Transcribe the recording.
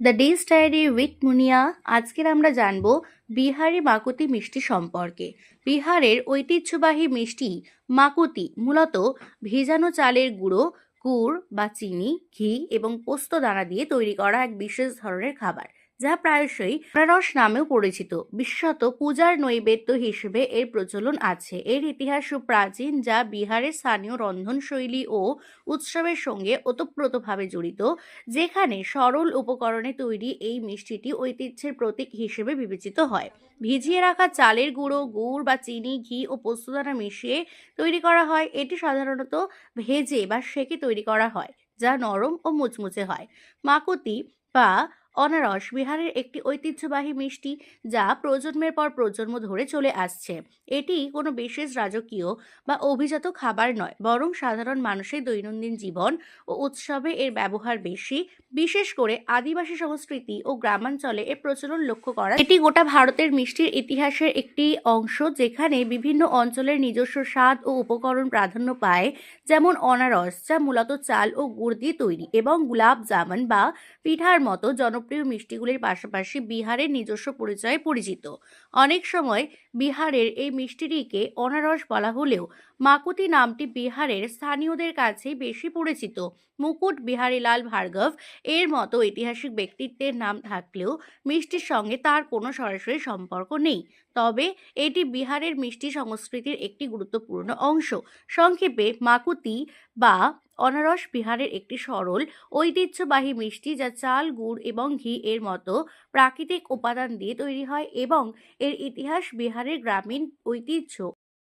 The days diary with Munia আজকের আমরা জানব বিহারি মাকুতি মিষ্টি সম্পর্কে। বিহারের ঐতিহ্যবাহী মিষ্টি মাকুতি মূলত ভেজানো চালের গুঁড়ো, গুড় বা চিনি, ঘি এবং পোস্ত দানা দিয়ে তৈরি করা এক বিশেষ ধরনের খাবার। যা প্রায়শই আনারস নামেও পরিচিত। বিশেষত পূজার নৈবেদ্য হিসেবে এর প্রচলন আছে। এর ইতিহাস সুপ্রাচীন যা বিহারের স্থানীয় রন্ধনশৈলী ও উৎসবের সঙ্গে ওতপ্রোতভাবে জড়িত, যেখানে সরল উপকরণে তৈরি এই মিষ্টিটি ঐতিহ্যের প্রতীক হিসেবে বিবেচিত হয়। ভিজিয়ে রাখা চালের গুঁড়ো, গুড় বা চিনি, ঘি ও পোস্তদানা মিশিয়ে তৈরি করা হয়। এটি সাধারণত ভেজে বা সেকে তৈরি করা হয়, যা নরম ও মুচমুচে হয়। মাকুতি বা অনারস বিহারের একটি ঐতিহ্যবাহী মিষ্টি যা প্রজন্মের পর প্রজন্ম ধরে চলে আসছে। এটি কোনো বিশেষ রাজকীয় বা অভিজাত খাবার নয়, বরং সাধারণ মানুষের দৈনন্দিন জীবন ও উৎসবে এর ব্যবহার বেশি। বিশেষ করে আদিবাসী সংস্কৃতি ও গ্রামাঞ্চলে এর প্রচলন লক্ষ্য করা এটি গোটা ভারতের মিষ্টির ইতিহাসের একটি অংশ যেখানে বিভিন্ন অঞ্চলের নিজস্ব স্বাদ ও উপকরণ প্রাধান্য পায়, যেমন অনারস, যা মূলত চাল ও গুড় দিয়ে তৈরি, এবং গুলাব জামন বা পিঠার মতো জনপ্রিয় মিষ্টিগুলির পাশাপাশি বিহারের নিজস্ব পরিচয়ে পরিচিত। অনেক সময় বিহারের এই মিষ্টিটিকে অনারস বলা হলেও মাকুতি নামটি বিহারের স্থানীয়দের কাছে বেশি পরিচিত। মুকুট বিহারীলাল ভার্গব এর মতো ঐতিহাসিক ব্যক্তিত্বের নাম থাকলেও মিষ্টির সঙ্গে তার কোনো সরাসরি সম্পর্ক নেই। তবে এটি বিহারের মিষ্টি সংস্কৃতির একটি গুরুত্বপূর্ণ অংশ। সংক্ষেপে মাকুতি বা অনারস বিহারের একটি সরল, ঐতিহ্যবাহী মিষ্টি যা চাল, গুড় এবং ঘি এর মতো প্রাকৃতিক উপাদান দিয়ে তৈরি হয় এবং এর ইতিহাস বিহারের গ্রামীণ ঐতিহ্য।